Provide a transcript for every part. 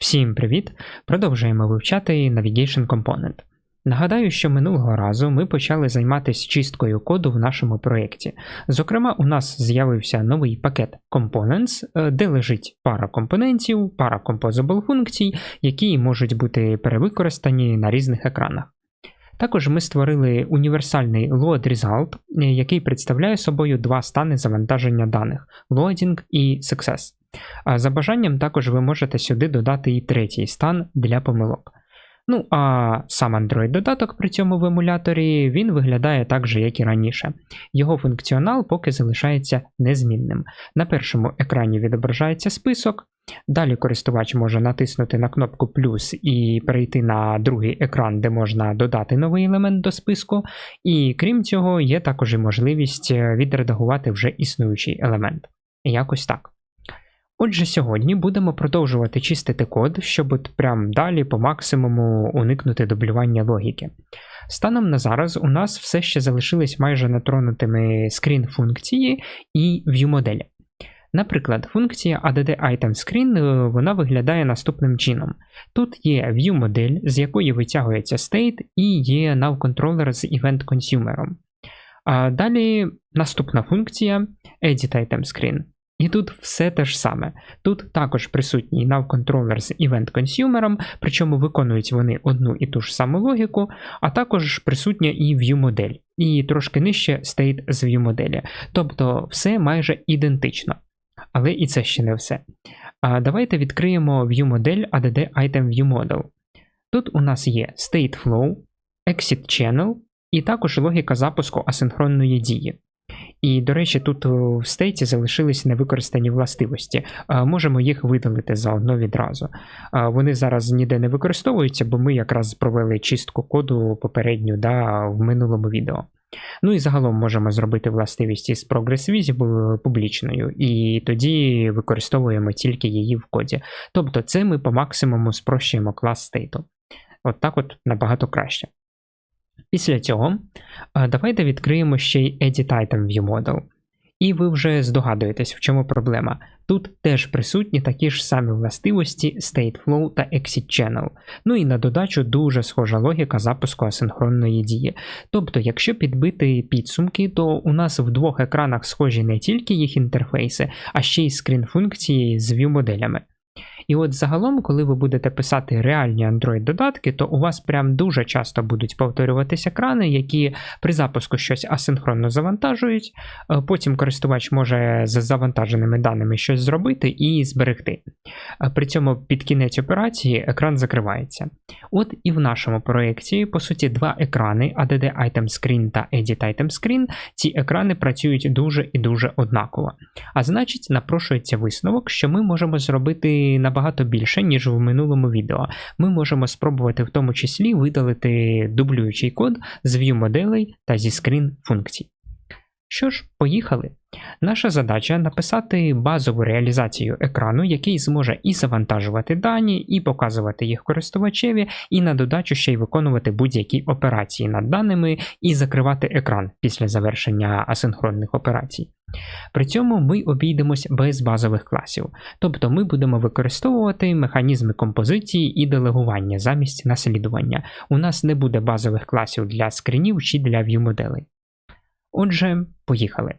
Всім привіт! Продовжуємо вивчати Navigation Component. Нагадаю, що минулого разу ми почали займатися чисткою коду в нашому проєкті. Зокрема, у нас з'явився новий пакет Components, е, де лежить пара компонентів, пара composable функцій, які можуть бути перевикористані на різних екранах. Також ми створили універсальний load result, е, який представляє собою два стани завантаження даних loading і success. За бажанням також ви можете сюди додати і третій стан для помилок. Ну, а сам Android-додаток при цьому в емуляторі він виглядає так же, як і раніше. Його функціонал поки залишається незмінним. На першому екрані відображається список. Далі користувач може натиснути на кнопку плюс і перейти на другий екран, де можна додати новий елемент до списку. І крім цього, є також і можливість відредагувати вже існуючий елемент. Якось так. Отже, сьогодні будемо продовжувати чистити код, щоб от прям далі по максимуму уникнути дублювання логіки. Станом на зараз у нас все ще залишились майже нетронутими скрін функції і view моделі. Наприклад, функція add item е, вона виглядає наступним чином. Тут є view модель, з якої витягується state, і є nowController з event consumer. А Далі наступна функція edit item. І тут все те ж саме. Тут також присутній NavController з Event Consumer, причому виконують вони одну і ту ж саму логіку, а також присутня і View модель, і трошки нижче State з View моделі. Тобто все майже ідентично. Але і це ще не все. А Давайте відкриємо View модель ADD Item View Model. Тут у нас є State Flow, Exit Channel і також логіка запуску асинхронної дії. І, до речі, тут в стейті залишились невикористані властивості. Можемо їх видалити заодно відразу. Вони зараз ніде не використовуються, бо ми якраз провели чистку коду попередню да, в минулому відео. Ну і загалом можемо зробити властивість із Progress Visible публічною, і тоді використовуємо тільки її в коді. Тобто це ми по максимуму спрощуємо клас стейту. От так от набагато краще. Після цього давайте відкриємо ще й Edit Item View Model. І ви вже здогадуєтесь, в чому проблема. Тут теж присутні такі ж самі властивості State Flow та Exit Channel. Ну і на додачу дуже схожа логіка запуску асинхронної дії. Тобто, якщо підбити підсумки, то у нас в двох екранах схожі не тільки їх інтерфейси, а ще й скрін функції з view моделями. І от загалом, коли ви будете писати реальні Android-додатки, то у вас прям дуже часто будуть повторюватися екрани, які при запуску щось асинхронно завантажують. Е, потім користувач може з завантаженими даними щось зробити і зберегти. Е, при цьому під кінець операції екран закривається. От і в нашому проєкті, по суті, два екрани ADD Item Screen та Edit Item Screen. Ці екрани працюють дуже і дуже однаково. А значить, напрошується висновок, що ми можемо зробити набагато набагато більше, ніж в минулому відео. Ми можемо спробувати в тому числі видалити дублюючий код з view моделей та зі скрін функцій. Що ж, поїхали. Наша задача написати базову реалізацію екрану, який зможе і завантажувати дані, і показувати їх користувачеві, і на додачу ще й виконувати будь-які операції над даними, і закривати екран після завершення асинхронних операцій. При цьому ми обійдемось без базових класів, тобто ми будемо використовувати механізми композиції і делегування замість наслідування. У нас не буде базових класів для скринів чи для view моделей. Отже, поїхали.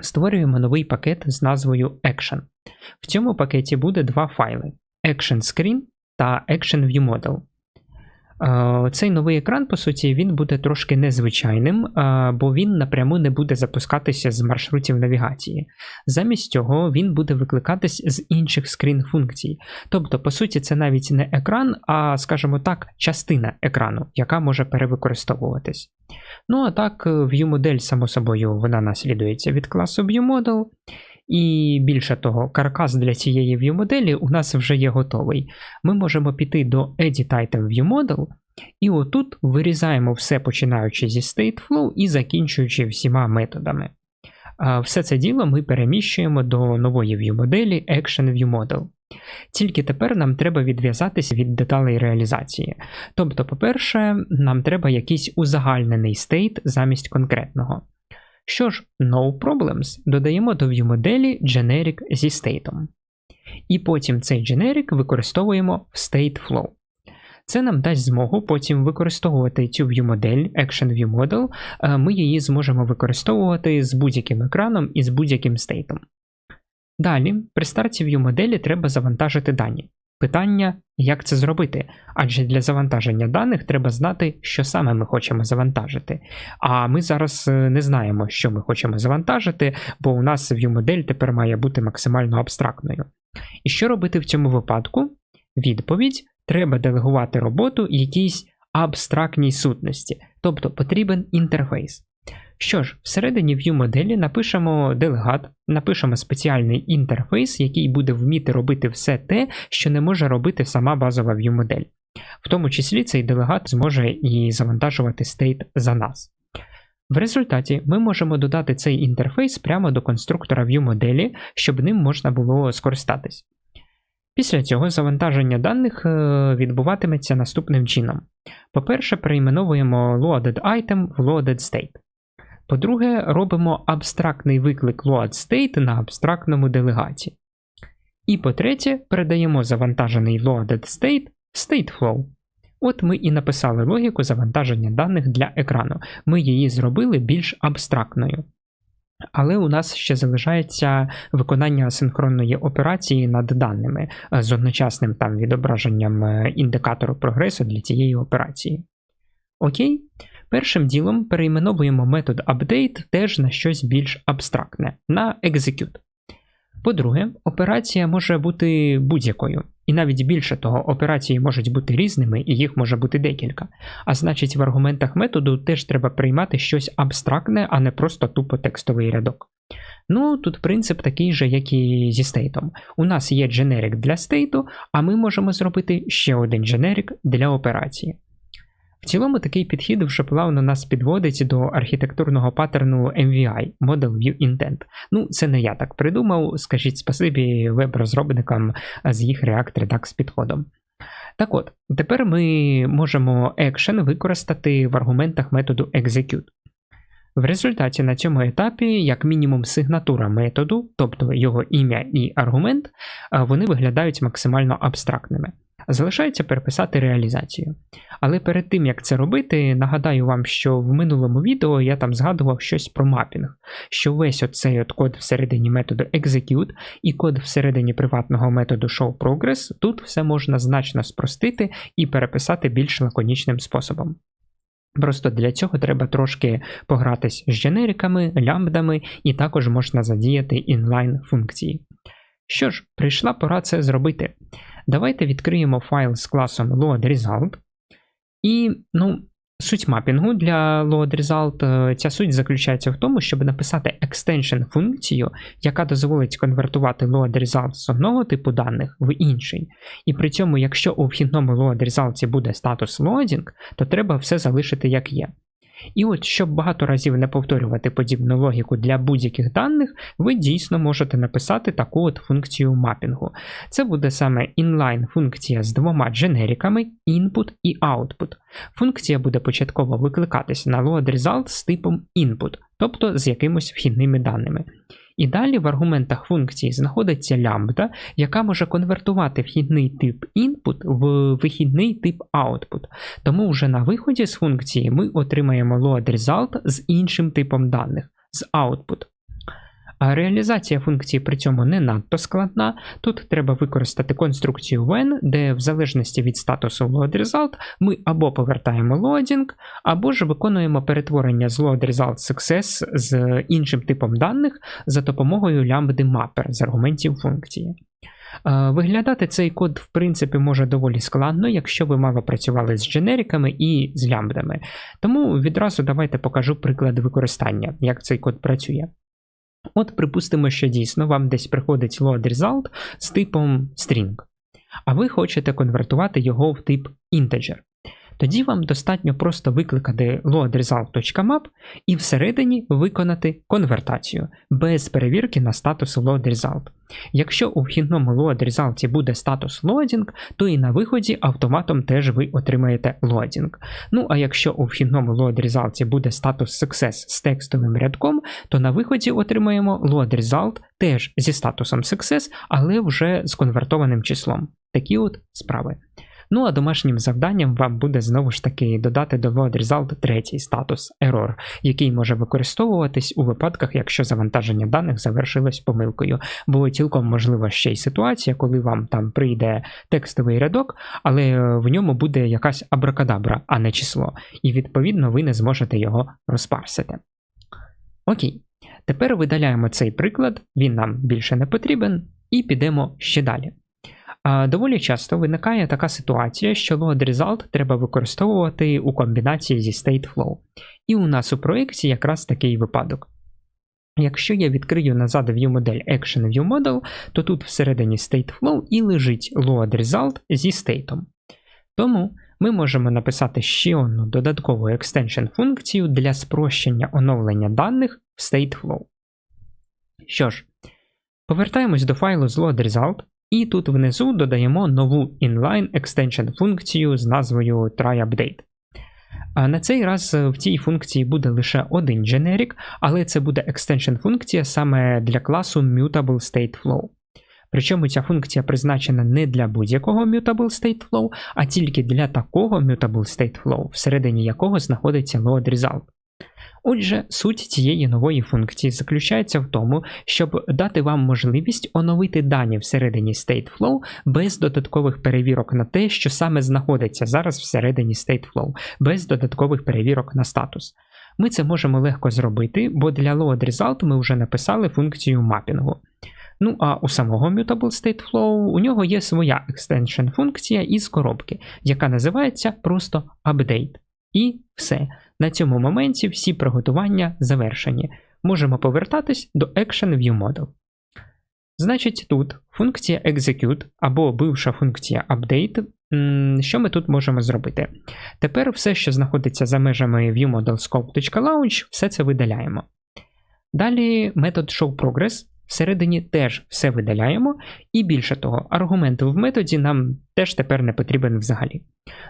Створюємо новий пакет з назвою Action. В цьому пакеті буде два файли: Action Screen та Action View Model. Е, цей новий екран, по суті, він буде трошки незвичайним, е, бо він напряму не буде запускатися з маршрутів навігації. Замість цього він буде викликатись з інших скрін-функцій. Тобто, по суті, це навіть не екран, а, скажімо так, частина екрану, яка може перевикористовуватись. Ну а так, ViewModel, само собою, вона наслідується від класу ViewModel. І більше того, каркас для цієї view моделі у нас вже є готовий. Ми можемо піти до Edit Item View Model, і отут вирізаємо все починаючи зі StateFlow і закінчуючи всіма методами. Все це діло ми переміщуємо до нової view моделі Action View Model. Тільки тепер нам треба відв'язатися від деталей реалізації. Тобто, по-перше, нам треба якийсь узагальнений стейт замість конкретного. Що ж, no problems, додаємо до view моделі generic зі стейтом. І потім цей generic використовуємо в stateflow. Це нам дасть змогу потім використовувати цю view-модель, Action View е, ми її зможемо використовувати з будь-яким екраном і з будь-яким стейтом. Далі, при старті view-моделі треба завантажити дані. Питання, як це зробити? Адже для завантаження даних треба знати, що саме ми хочемо завантажити. А ми зараз е, не знаємо, що ми хочемо завантажити, бо у нас view-модель тепер має бути максимально абстрактною. І що робити в цьому випадку? Відповідь: треба делегувати роботу якійсь абстрактній сутності, тобто потрібен інтерфейс. Що ж, всередині view моделі напишемо делегат, напишемо спеціальний інтерфейс, який буде вміти робити все те, що не може робити сама базова view модель. В тому числі цей делегат зможе і завантажувати стейт за нас. В результаті ми можемо додати цей інтерфейс прямо до конструктора view моделі, щоб ним можна було скористатись. Після цього завантаження даних е, відбуватиметься наступним чином. По-перше, перейменовуємо loaded item в loaded state. По-друге, робимо абстрактний виклик loadState на абстрактному делегаті. І по-третє, передаємо завантажений loadedState в stateflow. От ми і написали логіку завантаження даних для екрану. Ми її зробили більш абстрактною. Але у нас ще залишається виконання асинхронної операції над даними е, з одночасним там відображенням е, індикатору прогресу для цієї операції. Окей. Першим ділом перейменовуємо метод update теж на щось більш абстрактне, на execute. По-друге, операція може бути будь-якою. І навіть більше того, операції можуть бути різними, і їх може бути декілька. А значить, в аргументах методу теж треба приймати щось абстрактне, а не просто тупо текстовий рядок. Ну, тут принцип такий же, як і зі стейтом. У нас є дженерик для стейту, а ми можемо зробити ще один дженерик для операції. В цілому такий підхід вже плавно нас підводить до архітектурного паттерну MVI Model View Intent. Ну, це не я так придумав, скажіть спасибі веб-розробникам з їх React Redux підходом. Так от, тепер ми можемо action використати в аргументах методу execute. В результаті на цьому етапі, як мінімум, сигнатура методу, тобто його ім'я і аргумент, вони виглядають максимально абстрактними. Залишається переписати реалізацію. Але перед тим як це робити, нагадаю вам, що в минулому відео я там згадував щось про мапінг, що весь оцей от код всередині методу execute і код всередині приватного методу showProgress, тут все можна значно спростити і переписати більш лаконічним способом. Просто для цього треба трошки погратись з дженериками, лямбдами, і також можна задіяти інлайн функції. Що ж, прийшла пора це зробити. Давайте відкриємо файл з класом loadResult. І, ну, суть мапінгу для loadResult, е, ця суть заключається в тому, щоб написати extension функцію, яка дозволить конвертувати loadResult з одного типу даних в інший. І при цьому, якщо у вхідному loadResult буде статус loading, то треба все залишити як є. І от, щоб багато разів не повторювати подібну логіку для будь-яких даних, ви дійсно можете написати таку от функцію мапінгу. Це буде саме inline функція з двома дженериками input і output. Функція буде початково викликатися на load з типом input, тобто з якимось вхідними даними. І далі в аргументах функції знаходиться лямбда, яка може конвертувати вхідний тип input в вихідний тип output. Тому вже на виході з функції ми отримаємо load result з іншим типом даних з output. А реалізація функції при цьому не надто складна. Тут треба використати конструкцію when, де в залежності від статусу loadResult ми або повертаємо loading, або ж виконуємо перетворення з loadResult success з іншим типом даних за допомогою lambda mapper з аргументів функції. Виглядати цей код, в принципі, може доволі складно, якщо ви мало працювали з дженериками і з лямбдами. Тому відразу давайте покажу приклад використання, як цей код працює. От, припустимо, що дійсно вам десь приходить load result з типом string, а ви хочете конвертувати його в тип integer. Тоді вам достатньо просто викликати loadresult.map і всередині виконати конвертацію без перевірки на статус loadresult. Якщо у вхідному loadresult буде статус loading, то і на виході автоматом теж ви отримаєте loading. Ну а якщо у вхідному loadresult буде статус success з текстовим рядком, то на виході отримаємо loadresult теж зі статусом success, але вже з конвертованим числом. Такі от справи. Ну а домашнім завданням вам буде знову ж таки додати до load result третій статус error, який може використовуватись у випадках, якщо завантаження даних завершилось помилкою. Бо цілком можлива ще й ситуація, коли вам там прийде текстовий рядок, але в ньому буде якась абракадабра, а не число, і відповідно ви не зможете його розпарсити. Окей, тепер видаляємо цей приклад, він нам більше не потрібен, і підемо ще далі. Доволі часто виникає така ситуація, що load result треба використовувати у комбінації зі Stateflow. І у нас у проєкті якраз такий випадок. Якщо я відкрию назад ViewModel Action ViewModel, то тут всередині Stateflow і лежить load result зі стейтом. Тому ми можемо написати ще одну додаткову екстеншн функцію для спрощення оновлення даних в Stateflow. Що ж, повертаємось до файлу з load result. І тут внизу додаємо нову inline extension функцію з назвою tryUpdate. На цей раз в цій функції буде лише один generic, але це буде extension функція саме для класу Mutable Flow. Причому ця функція призначена не для будь-якого Mutable State Flow, а тільки для такого Mutable State Flow, всередині якого знаходиться load result. Отже, суть цієї нової функції заключається в тому, щоб дати вам можливість оновити дані всередині StateFlow без додаткових перевірок на те, що саме знаходиться зараз всередині StateFlow, без додаткових перевірок на статус. Ми це можемо легко зробити, бо для load ми вже написали функцію мапінгу. Ну а у самого Mutable StateFlow у нього є своя екстеншн функція із коробки, яка називається просто Update. І все. На цьому моменті всі приготування завершені. Можемо повертатись до Action View Model. Значить, тут функція execute або бивша функція update. Що ми тут можемо зробити? Тепер все, що знаходиться за межами viewModelScope.launch, все це видаляємо. Далі метод showProgress Всередині теж все видаляємо, і більше того, аргумент в методі нам теж тепер не потрібен взагалі.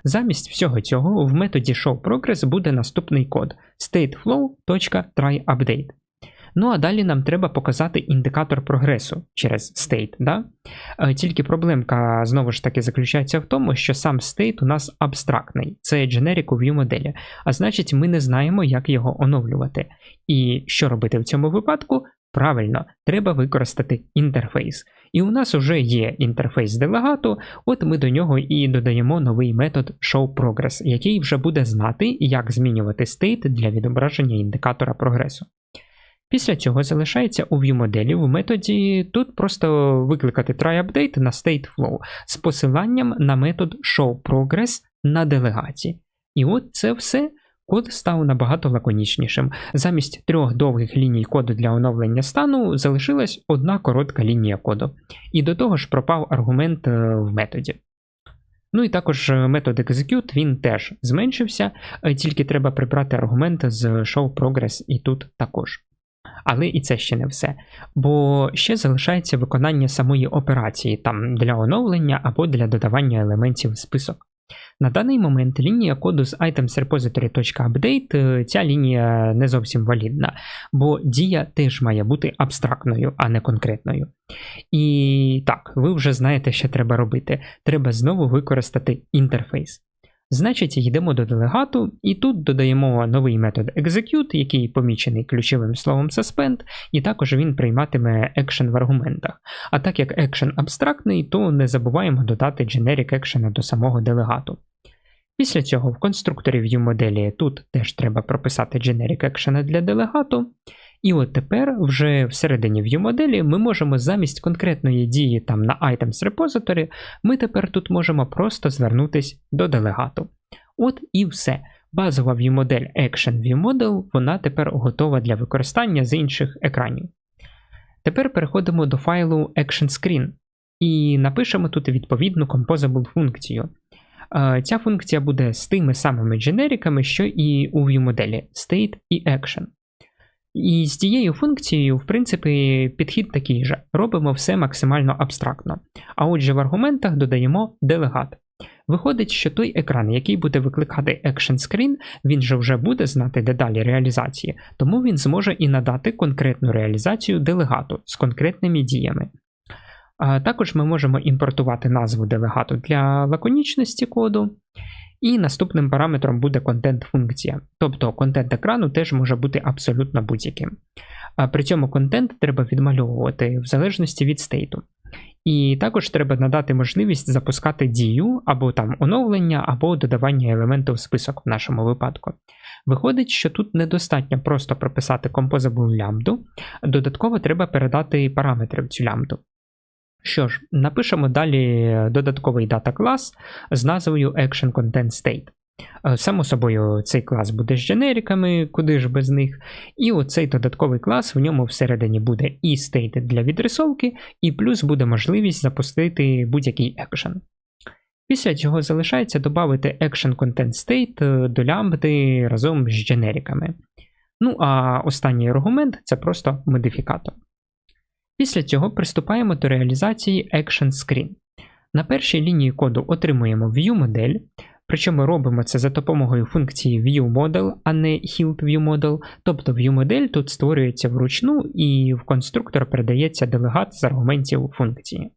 Замість всього цього в методі showProgress буде наступний код stateflow.tryUpdate. Ну а далі нам треба показати індикатор прогресу через state. Да? Е, тільки проблемка знову ж таки заключається в тому, що сам state у нас абстрактний, це generic у view моделі, а значить, ми не знаємо, як його оновлювати. І що робити в цьому випадку? Правильно, треба використати інтерфейс. І у нас вже є інтерфейс делегату, от ми до нього і додаємо новий метод showProgress, який вже буде знати, як змінювати стейт для відображення індикатора прогресу. Після цього залишається у ViewModelі в методі тут просто викликати tryUpdate на StateFlow з посиланням на метод showProgress на делегаті. І от це все. Код став набагато лаконічнішим. Замість трьох довгих ліній коду для оновлення стану залишилась одна коротка лінія коду. І до того ж пропав аргумент е, в методі. Ну і також е, метод execute він теж зменшився, е, тільки треба прибрати аргумент з showProgress і тут також. Але і це ще не все. Бо ще залишається виконання самої операції там для оновлення або для додавання елементів в список. На даний момент лінія коду з itemsRepository.update, е, ця лінія не зовсім валідна, бо дія теж має бути абстрактною, а не конкретною. І так, ви вже знаєте, що треба робити. Треба знову використати інтерфейс. Значить, йдемо до делегату, і тут додаємо новий метод execute, який помічений ключовим словом suspend, і також він прийматиме action в аргументах. А так як action абстрактний, то не забуваємо додати generic action до самого делегату. Після цього в конструкторі ViewModelі тут теж треба прописати generic action для делегату. І от тепер, вже всередині ViewModelі, ми можемо замість конкретної дії там на Items Repository, ми тепер тут можемо просто звернутися до делегату. От і все. Базова ViewModel Action ViewModel, вона тепер готова для використання з інших екранів. Тепер переходимо до файлу ActionScreen і напишемо тут відповідну Composable функцію. Е, ця функція буде з тими самими дженериками, що і у ViewModel state і action. І з цією функцією, в принципі, підхід такий же. Робимо все максимально абстрактно. А отже, в аргументах додаємо делегат. Виходить, що той екран, який буде викликати Action Screen, він же вже буде знати деталі реалізації, тому він зможе і надати конкретну реалізацію делегату з конкретними діями. Також ми можемо імпортувати назву делегату для лаконічності коду. І наступним параметром буде контент-функція. Тобто контент екрану теж може бути абсолютно будь-яким. При цьому контент треба відмальовувати в залежності від стейту. І також треба надати можливість запускати дію або там оновлення, або додавання елементу в список в нашому випадку. Виходить, що тут недостатньо просто прописати composable лямбду, додатково треба передати параметри в цю лямбду. Що ж, напишемо далі додатковий дата клас з назвою Action Content State. Е, само собою, цей клас буде з дженериками, куди ж без них. І оцей додатковий клас в ньому всередині буде і state для відрисовки, і плюс буде можливість запустити будь-який екшен. Після цього залишається додати Action Content State е, до лямбди разом з дженериками. Ну а останній аргумент це просто модифікатор. Після цього приступаємо до реалізації Action Screen. На першій лінії коду отримуємо ViewModel, причому робимо це за допомогою функції ViewModel, а не HildViewModel, тобто ViewModel тут створюється вручну і в конструктор передається делегат з аргументів функції.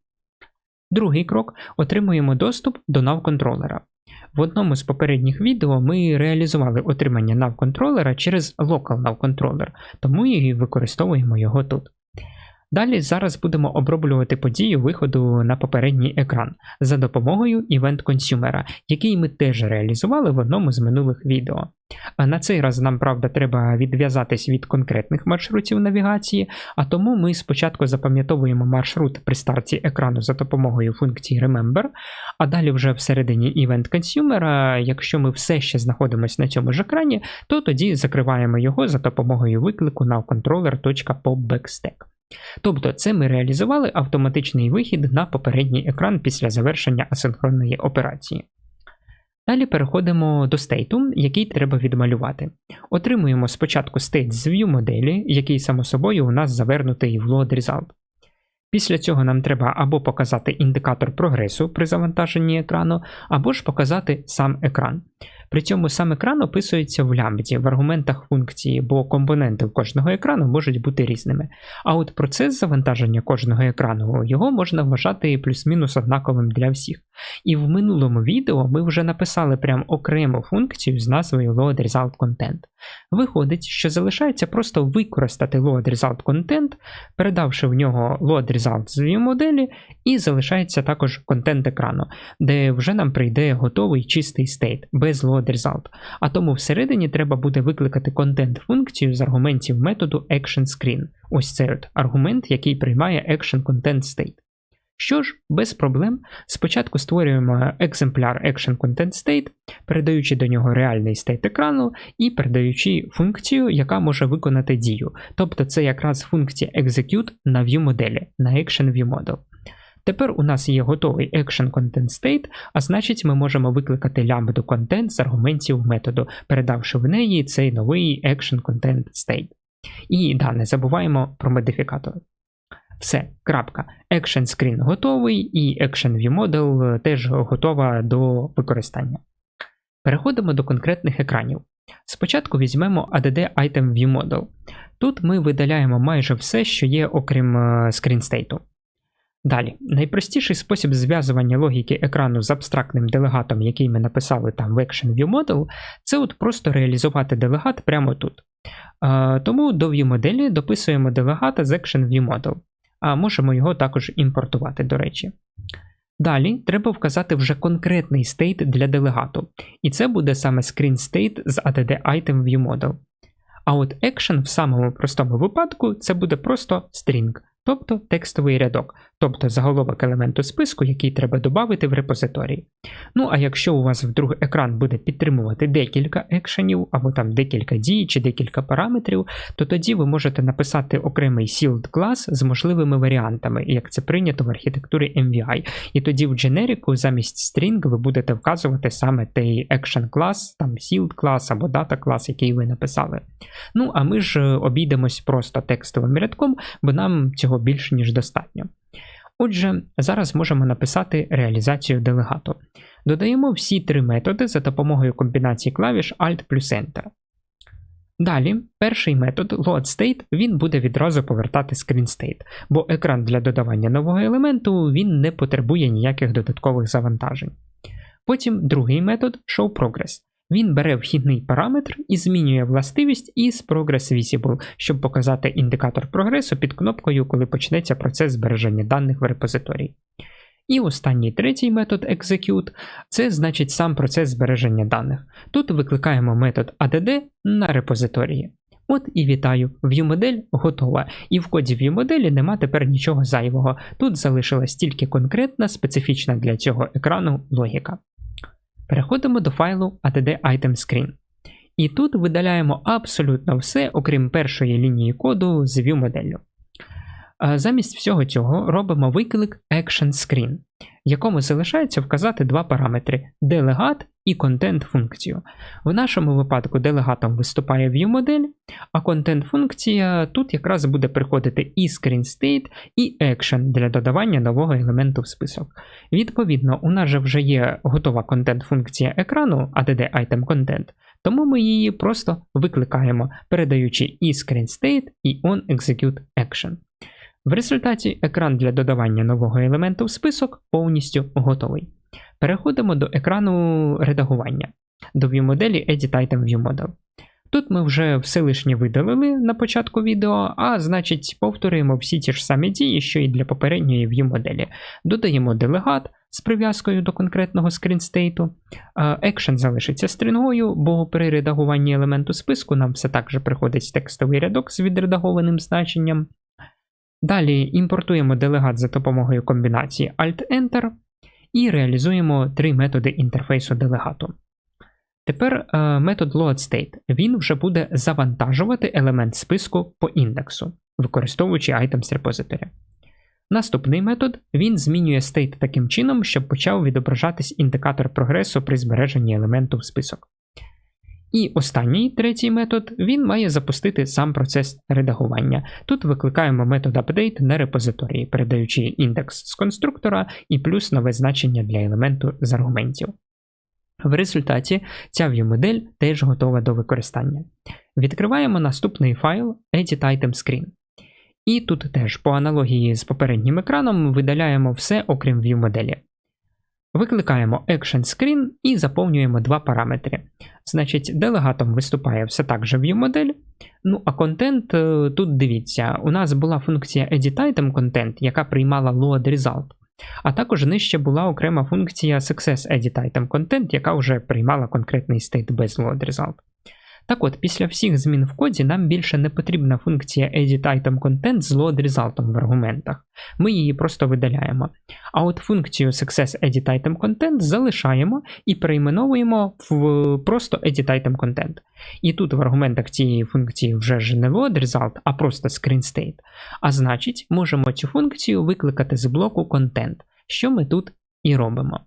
Другий крок отримуємо доступ до nav-контролера. В одному з попередніх відео ми реалізували отримання nav-контролера через Local nav-controller, тому і використовуємо його тут. Далі зараз будемо оброблювати подію виходу на попередній екран за допомогою Event Consumer, який ми теж реалізували в одному з минулих відео. На цей раз нам, правда, треба відв'язатись від конкретних маршрутів навігації, а тому ми спочатку запам'ятовуємо маршрут при старті екрану за допомогою функції Remember, а далі вже всередині Event Consumer, якщо ми все ще знаходимося на цьому ж екрані, то тоді закриваємо його за допомогою виклику на controller.popbackstack. Тобто це ми реалізували автоматичний вихід на попередній екран після завершення асинхронної операції. Далі переходимо до стейту, який треба відмалювати. Отримуємо спочатку стейт з view моделі, який, само собою, у нас завернутий в load result. Після цього нам треба або показати індикатор прогресу при завантаженні екрану, або ж показати сам екран. При цьому сам екран описується в лямбді в аргументах функції, бо компоненти в кожного екрану можуть бути різними. А от процес завантаження кожного екрану його можна вважати плюс-мінус однаковим для всіх. І в минулому відео ми вже написали прям окрему функцію з назвою Load Content. Виходить, що залишається просто використати Load Content, передавши в нього Load Result з view моделі, і залишається також контент екрану, де вже нам прийде готовий чистий стейт без Load Result. А тому всередині треба буде викликати контент-функцію з аргументів методу ActionScreen. Ось цей от аргумент, який приймає Action Content State. Що ж, без проблем, спочатку створюємо екземпляр Action Content State, передаючи до нього реальний стейт екрану і передаючи функцію, яка може виконати дію. Тобто це якраз функція execute на view моделі, на Action View Model. Тепер у нас є готовий Action Content State, а значить ми можемо викликати лямбду content з аргументів методу, передавши в неї цей новий Action Content State. І да, не забуваємо про модифікатори. Все, крапка. Action Screen готовий, і Action ViewModel теж готова до використання. Переходимо до конкретних екранів. Спочатку візьмемо ADD Item ViewModel. Тут ми видаляємо майже все, що є окрім е, скрінстейту. Далі, найпростіший спосіб зв'язування логіки екрану з абстрактним делегатом, який ми написали там в Action ViewModel, це от просто реалізувати делегат прямо тут. А, Тому до ViewModel дописуємо делегата з Action ViewModel а можемо його також імпортувати, до речі. Далі треба вказати вже конкретний стейт для делегату, і це буде саме screen state з ADD Item ViewModel. А от action в самому простому випадку це буде просто string, тобто текстовий рядок, тобто заголовок елементу списку, який треба додати в репозиторії. Ну а якщо у вас вдруг екран буде підтримувати декілька екшенів, або там декілька дій чи декілька параметрів, то тоді ви можете написати окремий sealed клас з можливими варіантами, як це прийнято в архітектурі MVI. І тоді в дженеріку замість string ви будете вказувати саме той action клас, там sealed клас або data клас, який ви написали. Ну, а ми ж обійдемось просто текстовим рядком, бо нам цього більше, ніж достатньо. Отже, зараз можемо написати реалізацію делегату. Додаємо всі три методи за допомогою комбінації клавіш Alt плюс Enter. Далі, перший метод loadState він буде відразу повертати screenState, бо екран для додавання нового елементу він не потребує ніяких додаткових завантажень. Потім другий метод showProgress. Він бере вхідний параметр і змінює властивість із Progress Visible, щоб показати індикатор прогресу під кнопкою, коли почнеться процес збереження даних в репозиторії. І останній третій метод execute це значить сам процес збереження даних. Тут викликаємо метод add на репозиторії. От і вітаю, ViewModel готова, і в коді ViewModel нема тепер нічого зайвого. Тут залишилась тільки конкретна, специфічна для цього екрану логіка. Переходимо до файлу ATD Item Screen. І тут видаляємо абсолютно все, окрім першої лінії коду з ViewModelлю. Замість всього цього робимо виклик Action Screen, якому залишається вказати два параметри делегат і контент функцію. В нашому випадку делегатом виступає ViewModel, а контент функція тут якраз буде приходити і ScreenState, і Action для додавання нового елементу в список. Відповідно, у нас же вже є готова контент-функція екрану, add item content, тому ми її просто викликаємо, передаючи і ScreenState, і onExecuteAction. В результаті екран для додавання нового елементу в список повністю готовий. Переходимо до екрану редагування, до ViewModelі Edit Item ViewModel. Тут ми вже все лишнє видалили на початку відео, а значить, повторюємо всі ті ж самі дії, що і для попередньої ViewModelі. Додаємо делегат з прив'язкою до конкретного скрінстейту. Action залишиться стрингою, бо при редагуванні елементу списку нам все так же приходить текстовий рядок з відредагованим значенням. Далі імпортуємо делегат за допомогою комбінації Alt-Enter і реалізуємо три методи інтерфейсу делегату. Тепер е, метод loadState він вже буде завантажувати елемент списку по індексу, використовуючи items repository. Наступний метод він змінює state таким чином, щоб почав відображатись індикатор прогресу при збереженні елементу в список. І останній третій метод він має запустити сам процес редагування. Тут викликаємо метод update на репозиторії, передаючи індекс з конструктора і плюс нове значення для елементу з аргументів. В результаті ця view-модель теж готова до використання. Відкриваємо наступний файл Edit Item Screen. І тут теж, по аналогії з попереднім екраном, видаляємо все окрім view-моделі. Викликаємо Action Screen і заповнюємо два параметри. Значить, делегатом виступає все так же ViewModel. Ну, а контент е, тут дивіться, у нас була функція Edit Item Content, яка приймала Load Result. А також нижче була окрема функція Success Item Content, яка вже приймала конкретний стейт без Load Result. Так от, після всіх змін в коді нам більше не потрібна функція Edit Item Content з load результом в аргументах. Ми її просто видаляємо. А от функцію Success Edit залишаємо і перейменовуємо в просто Edit Item Content. І тут в аргументах цієї функції вже ж не load result, а просто screen state. А значить, можемо цю функцію викликати з блоку Content, що ми тут і робимо.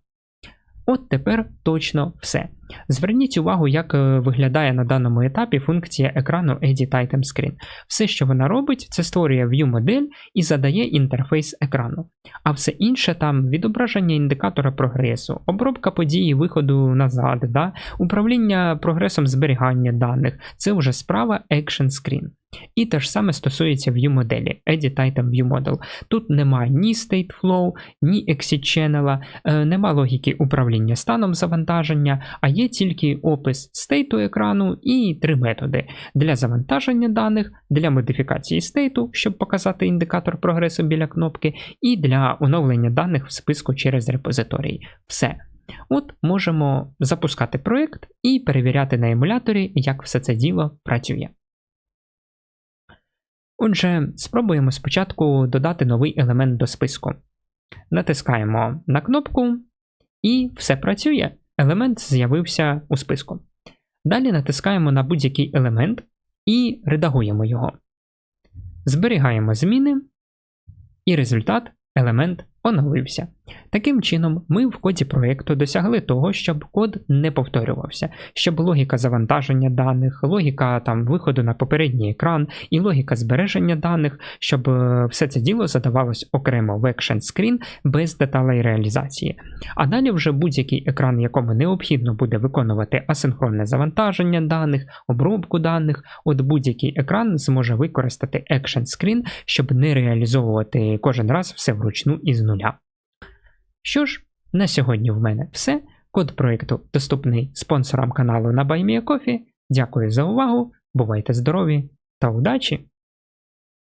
От тепер точно все. Зверніть увагу, як е, виглядає на даному етапі функція екрану Edit Item Screen. Все, що вона робить, це створює view-модель і задає інтерфейс екрану. А все інше там відображення індикатора прогресу, обробка події виходу назад, да? управління прогресом зберігання даних це вже справа Action Screen. І те ж саме стосується view моделі, Edit Item View Model. Тут немає ні State Flow, ні Exit Channel, е, нема логіки управління станом завантаження, а є тільки опис стейту екрану і три методи для завантаження даних, для модифікації стейту, щоб показати індикатор прогресу біля кнопки, і для оновлення даних в списку через репозиторій. Все. От можемо запускати проєкт і перевіряти на емуляторі, як все це діло працює. Отже, спробуємо спочатку додати новий елемент до списку. Натискаємо на кнопку, і все працює. Елемент з'явився у списку. Далі натискаємо на будь-який елемент і редагуємо його. Зберігаємо зміни, і результат елемент оновився. Таким чином, ми в коді проєкту досягли того, щоб код не повторювався, щоб логіка завантаження даних, логіка там виходу на попередній екран і логіка збереження даних, щоб е, все це діло задавалось окремо в Action Screen без деталей реалізації. А далі вже будь-який екран, якому необхідно буде виконувати асинхронне завантаження даних, обробку даних, от будь-який екран зможе використати Action Screen, щоб не реалізовувати кожен раз все вручну із нуля. Що ж, на сьогодні в мене все. Код проєкту доступний спонсорам каналу на BuyMeACoffee. Дякую за увагу, бувайте здорові та удачі!